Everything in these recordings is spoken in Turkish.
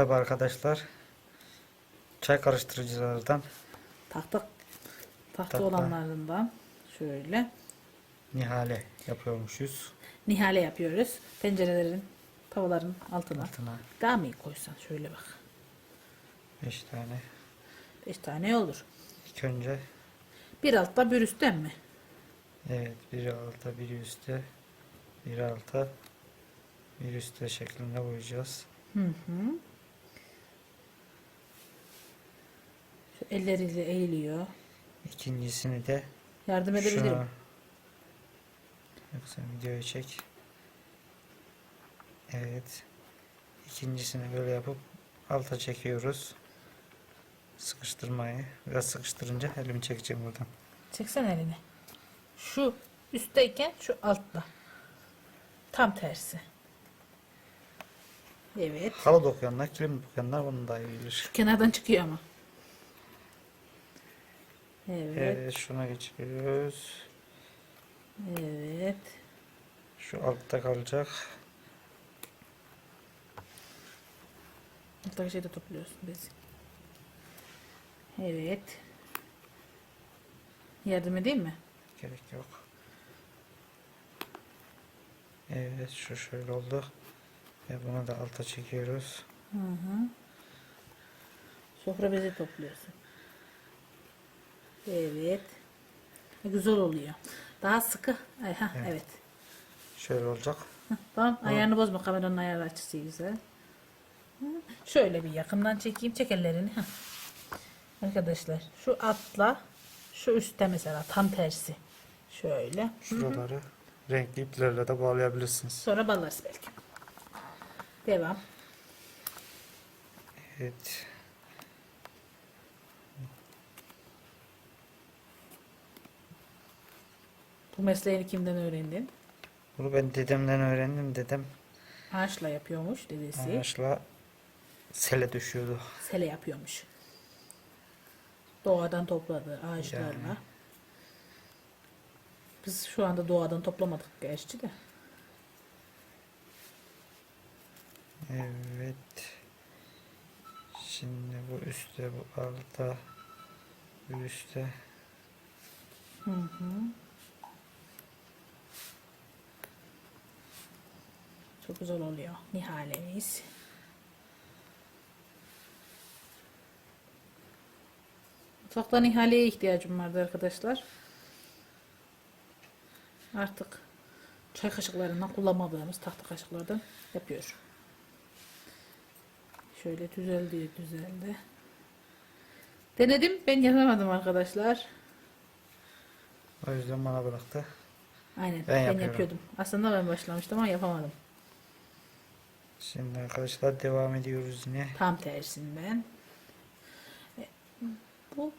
Merhaba arkadaşlar. Çay karıştırıcılardan Tahta tahta Tahta. olanlarından şöyle Nihale yapıyormuşuz. nihale yapıyoruz. Tencerelerin, tavaların altına. Altına Daha mı iyi koysan şöyle bak. 5 tane. 5 tane olur. İlk önce Bir altta bir üstten mi? evet biri alta biri üstte biri alta bir üstte şeklinde koyacağız. Hı hı. Elleriyle eğiliyor. İkincisini de Yardım edebilirim. şuna yoksa videoyu çek. Evet. İkincisini böyle yapıp alta çekiyoruz. Sıkıştırmayı. Biraz sıkıştırınca elimi çekeceğim buradan. Çeksen elini. Şu üstteyken şu altta. Tam tersi. Evet. Halı dokuyanlar, kilim dokuyanlar bunu daha iyi bilir. Kenardan çıkıyor ama. Evet. Evet, şuna geçiyoruz. Evet. Şu altta kalacak. Mutlaka şeyde topluyorsun bezi. Evet. Yardım edeyim mi? Gerek yok. Evet, şu şöyle oldu. Ve bunu da alta çekiyoruz. Hı hı. Sofra bezi topluyorsun. Evet. Güzel oluyor. Daha sıkı. Ay, ha, Evet. evet. Şöyle olacak. Hah, Tamam ayarını bozma kameranın ayar açısı güzel. Hı, Şöyle bir yakından çekeyim çek ellerini. Arkadaşlar şu atla şu üstte mesela tam tersi. Şöyle. Şuraları renkli iplerle de bağlayabilirsiniz. Sonra ballarız belki. Devam. Evet. Bu mesleğini kimden öğrendin? Bunu ben dedemden öğrendim. Dedem Ağaçla yapıyormuş dedesi. ağaçla sele düşüyordu. Sele yapıyormuş. Doğadan topladı ağaçlarla. Yani. Biz şu anda doğadan toplamadık gerçi de. Evet. Şimdi bu üstte, bu altta, bu üstte. Hı hı. Çok güzel oluyor nihalemiz. Mutfakta nihaleye ihtiyacım vardı arkadaşlar. Artık çay kaşıklarından kullanmadığımız tahta kaşıklardan yapıyorum. Şöyle düzeldi düzeldi. Denedim ben yapamadım arkadaşlar. O yüzden bana bıraktı. Aynen Ben ben, yapıyorum. yapıyordum. Aslında ben başlamıştım ama yapamadım. Şimdi arkadaşlar devam ediyoruz yine. Tam tersinden. E, Bu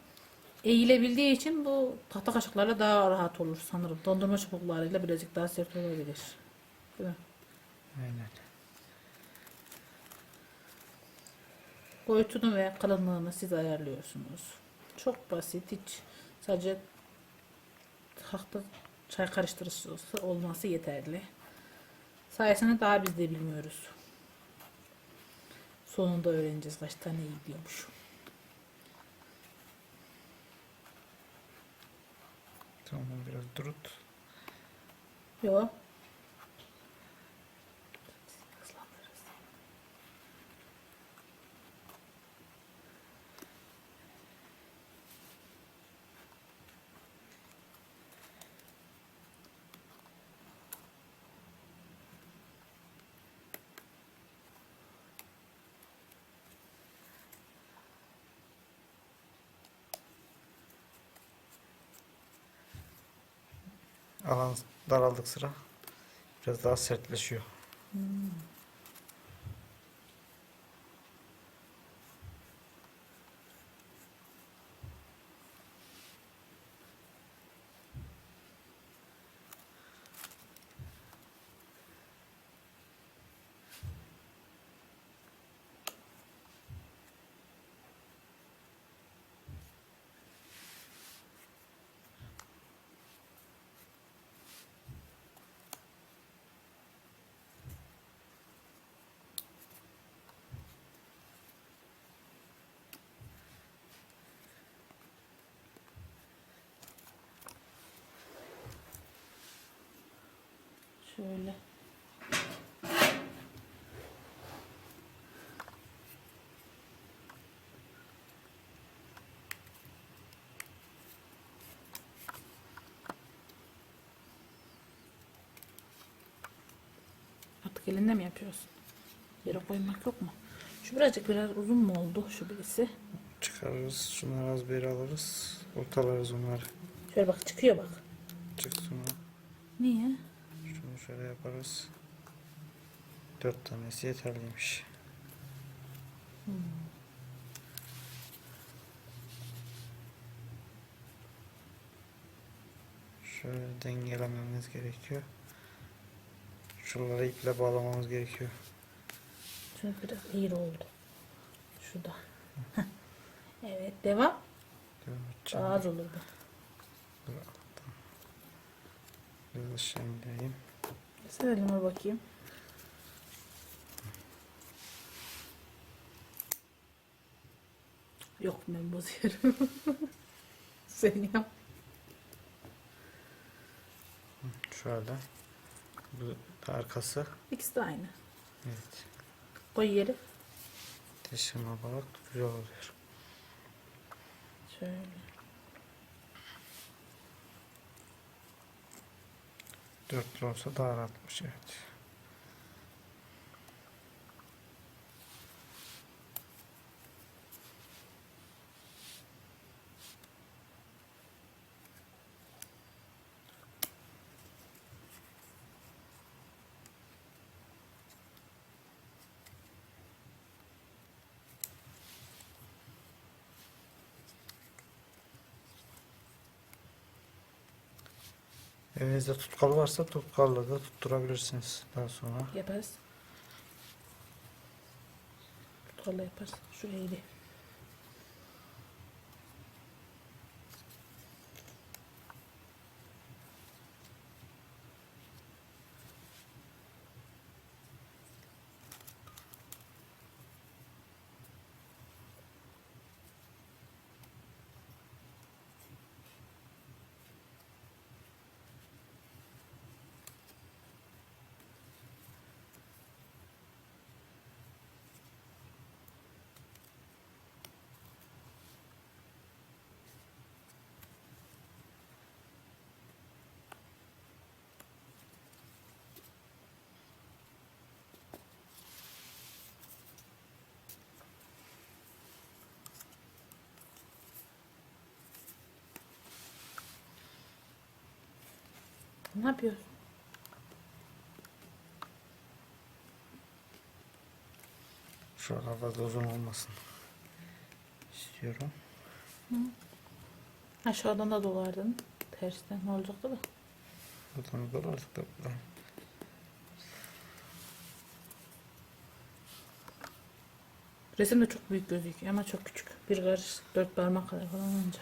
eğilebildiği için bu tahta kaşıklarla daha rahat olur sanırım. Dondurma çubuklarıyla birazcık daha sert olabilir. Değil mi? Aynen. Boyutunu ve kalınlığını siz ayarlıyorsunuz. Çok basit hiç sadece tahta çay karıştırıcısı olması yeterli. Sayesinde daha biz de bilmiyoruz. Sonunda öğreneceğiz kaç tane iyi diyormuş. Tamam biraz durut. Yo. Alan daraldık sıra. Biraz daha sertleşiyor. Şöyle. Artık elinde mi yapıyorsun? Yere koymak yok mu? Şu birazcık biraz uzun mu oldu şu birisi? Çıkarırız. Şunları az beri alırız. Ortalarız onları. Şöyle bak çıkıyor bak. Çıksın o. Niye? Şöyle yaparız. Dört tanesi yeterliymiş. Şöyle dengelememiz gerekiyor. Şuraları iple bağlamamız gerekiyor. Çünkü biraz eğri oldu. Şu da. Heh. evet devam. Devam. Daha az olur bu. Biraz aşağı indireyim. Elime bakayım. Yok ben bozuyorum. Sen yap. Şöyle. Bu da arkası. İkisi de aynı. Evet. Koy yeri. Teşhirme bak güzel oluyor. Şöyle. Dörtlü olsa daha rahatmış evet. Evinizde tutkal varsa tutkalla da tutturabilirsiniz daha sonra. Yaparız. Kolla yaparız. Şu eğri. Ne yapıyorsun? Şuralar fazla uzun olmasın. İstiyorum. Aşağıdan da dolardın. Tersten ne olacaktı da? Buradan dolardık da buradan. Resimde çok büyük gözüküyor ama çok küçük. Bir karış dört parmak kadar falan olunca.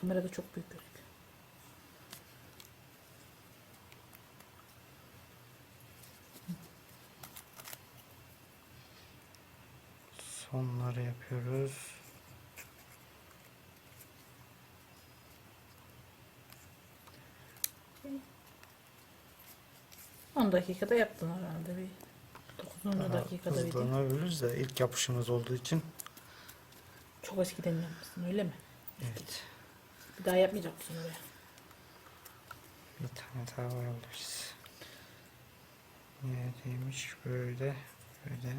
Kamerada çok büyük gözüküyor. Sonları yapıyoruz. On dakikada yaptın herhalde bir. 9. Daha dakikada bir de. hızlanabiliriz de ilk yapışımız olduğu için. Çok eskiden yapmışsın öyle mi? Evet. Bir daha yapmayacak mısın oraya? Bir tane daha koyabiliriz. Neredeymiş böyle böyle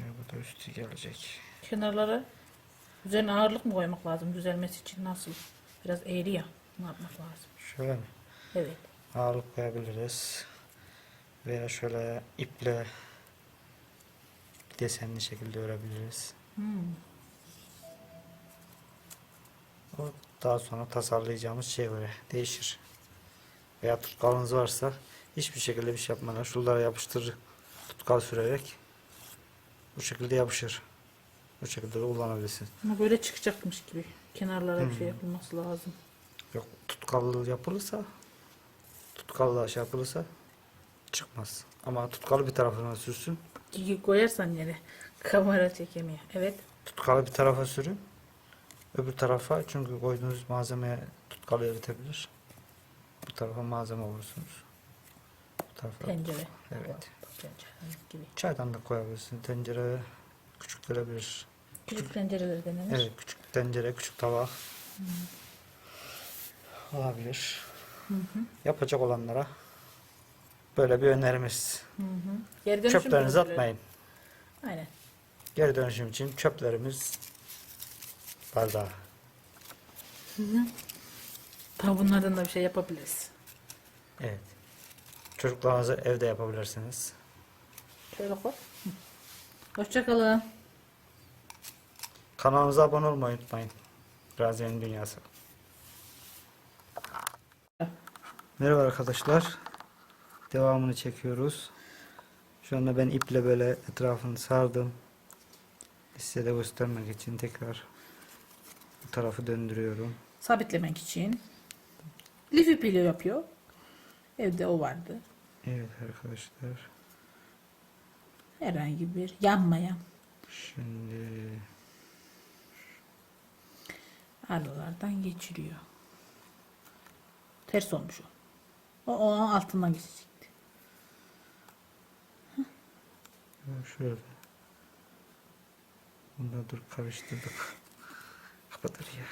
ve bu da üstü gelecek. Kenarlara üzerine ağırlık mı koymak lazım düzelmesi için nasıl? Biraz eğri ya. Ne yapmak lazım? Şöyle mi? Evet. Ağırlık koyabiliriz. Veya şöyle iple desenli şekilde örebiliriz. Hmm. O daha sonra tasarlayacağımız şeye göre değişir. Veya tutkalınız varsa hiçbir şekilde bir şey yapmadan şuralara yapıştırır tutkal sürerek bu şekilde yapışır. Bu şekilde de kullanabilirsiniz. Ama böyle çıkacakmış gibi. Kenarlara bir şey Hmm. yapılması lazım. Yok tutkallı yapılırsa tutkallı şey yapılırsa çıkmaz. Ama tutkalı bir tarafına sürsün. Gigi koyarsan yere kamera çekemiyor. Evet. Tutkalı bir tarafa sürün. Öbür tarafa çünkü koyduğunuz malzemeye tutkalı eritebilir. Bu tarafa malzeme olursunuz. Tarafa. Tencere. Evet. Tencere gibi. Çaydan da koyabilirsin. Tencere küçük gelebilir. Küçük tencereler denenir. Evet, küçük tencere, küçük tabak. Olabilir. Yapacak olanlara böyle bir önerimiz. Hı hı. Geri dönüşüm Çöplerinizi atmayın. Aynen. Geri dönüşüm için çöplerimiz bardağı. Tamam bunlardan da bir şey yapabiliriz. Evet. Çocuklarınızı evde yapabilirsiniz. Şöyle koy. Hoşçakalın. Kanalımıza abone olmayı unutmayın. Raziye'nin Dünyası. Merhaba arkadaşlar. Devamını çekiyoruz. Şu anda ben iple böyle etrafını sardım. Size de göstermek için tekrar bu tarafı döndürüyorum. Sabitlemek için. Lif ipiyle yapıyor. Evde o vardı. Evet arkadaşlar. Herhangi bir yanmayan Şimdi arılardan geçiriyor. Ters olmuş o. O onun altından geçecekti. şöyle. Bunu da dur karıştırdık. Kapatır ya.